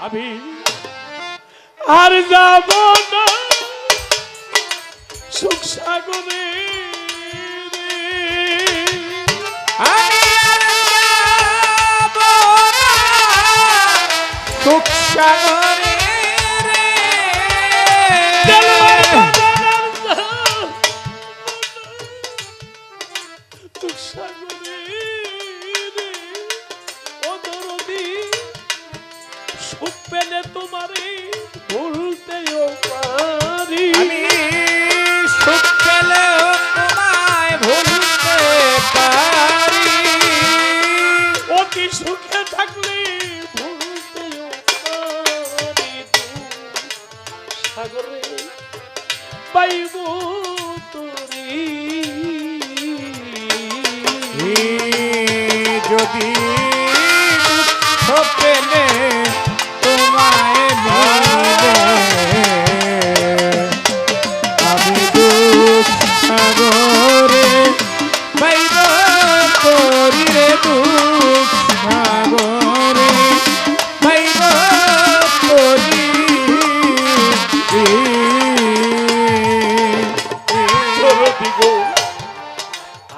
আমি আর যাব না। সুখ সাগরে। সুখ সাগরে। সুখ সাগরে। সুখ পেলে তোমারে ভুলতেও পারি। আমি সুখ তোমায় ভুলতে পারি। অতি সুখে থাকলে ভুলতেও পারি সাগরে পাইব তোরে যদি দুঃখ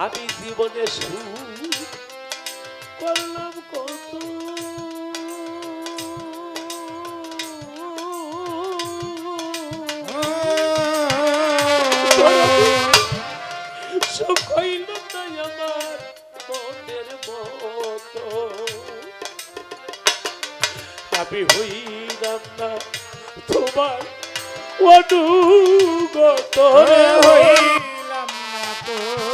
আমি জীবনে সুখ করলাম কত। সুখ হইল না আমার মনের মতো। আমি হইলাম না তোমার অনুগত। হইলাম না তোমার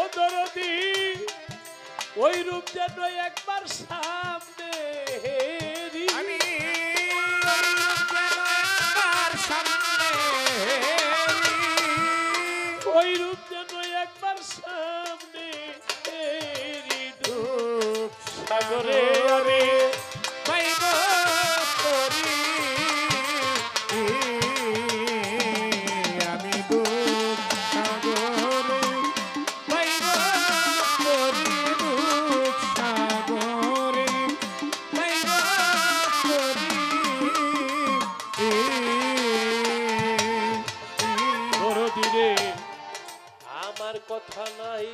ও দরদি ওই রূপ যেন একবার সামনে আমি ওই রূপ যেন একবার সামনে কথা নাই।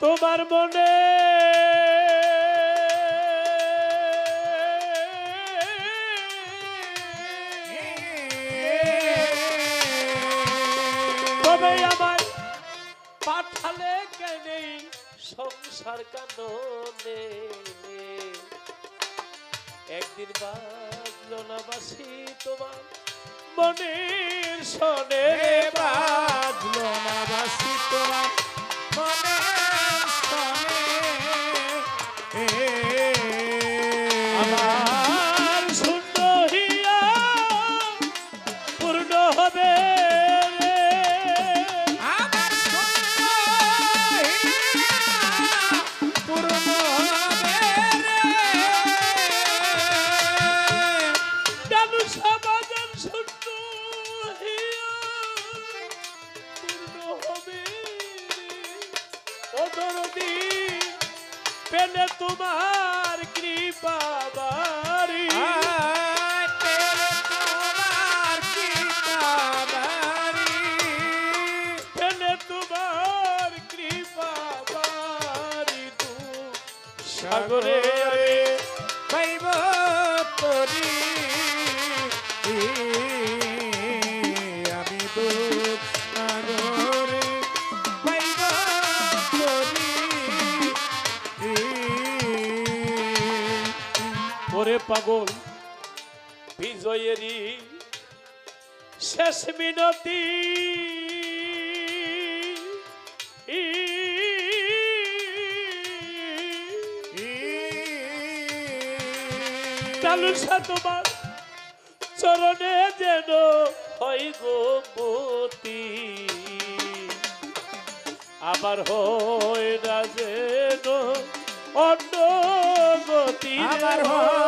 তোমার মনে তবে আমার পাঠালে কেনে, সংসার কাননে একদিন বাজলো না বাসি তোমার মনের সনে বা পেলে তোমার কৃপা বাড়ি। সাগরে পাইব তরি পাগল। বিজয়েরই শেষ মিনতি। কালুর তোমার চরণে যেন হই গোপতি আবার হয় না যেন অন্য গতি আবার হয়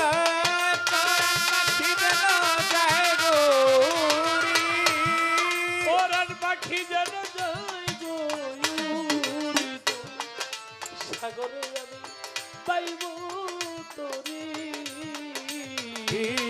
Yeah.